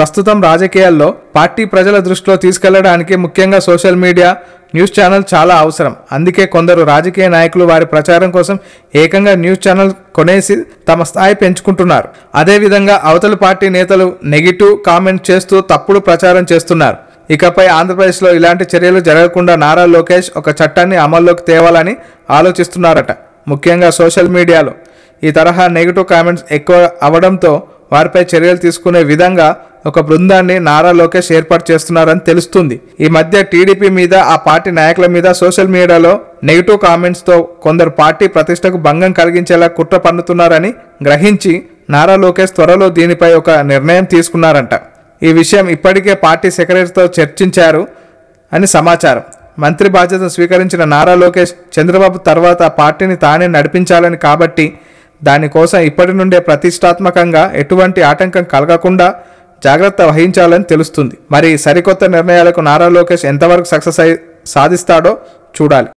ప్రస్తుతం రాజకీయాల్లో పార్టీ ప్రజల దృష్టిలో తీసుకెళ్ళడానికి ముఖ్యంగా సోషల్ మీడియా న్యూస్ ఛానల్ చాలా అవసరం. అందుకే కొందరు రాజకీయ నాయకులు వారి ప్రచారం కోసం ఏకంగా న్యూస్ ఛానల్ కొనేసి తమ స్థాయి పెంచుకుంటున్నారు. అదేవిధంగా అవతలి పార్టీ నేతలు నెగిటివ్ కామెంట్ చేస్తూ తప్పుడు ప్రచారం చేస్తున్నారు. ఇకపై ఆంధ్రప్రదేశ్లో ఇలాంటి చర్యలు జరగకుండా నారా లోకేష్ ఒక చట్టాన్ని అమల్లోకి తేవాలని ఆలోచిస్తున్నారట. ముఖ్యంగా సోషల్ మీడియాలో ఈ తరహా నెగిటివ్ కామెంట్స్ ఎక్కువ అవడంతో వారిపై చర్యలు తీసుకునే విధంగా ఒక బృందాన్ని నారా లోకేష్ ఏర్పాటు చేస్తున్నారని తెలుస్తుంది. ఈ మధ్య టీడీపీ మీద ఆ పార్టీ నాయకుల మీద సోషల్ మీడియాలో నెగిటివ్ కామెంట్స్తో కొందరు పార్టీ ప్రతిష్టకు భంగం కలిగించేలా కుట్ర పన్నుతున్నారని గ్రహించి నారా లోకేష్ త్వరలో దీనిపై ఒక నిర్ణయం తీసుకున్నారంట. ఈ విషయం ఇప్పటికే పార్టీ సెక్రటరీతో చర్చించారు అని సమాచారం. మంత్రి బాధ్యత స్వీకరించిన నారా లోకేష్ చంద్రబాబు తర్వాత పార్టీని తానే నడిపించాలని కాబట్టి దానికోసం ఇప్పటి నుండే ప్రతిష్టాత్మకంగా ఎటువంటి ఆటంకం కలగకుండా జాగ్రత్త వహించాలని తెలుస్తుంది. మరి సరికొత్త నిర్ణయాలకు నారా లోకేష్ ఎంతవరకు సక్సెస్ అయి సాధిస్తాడో చూడాలి.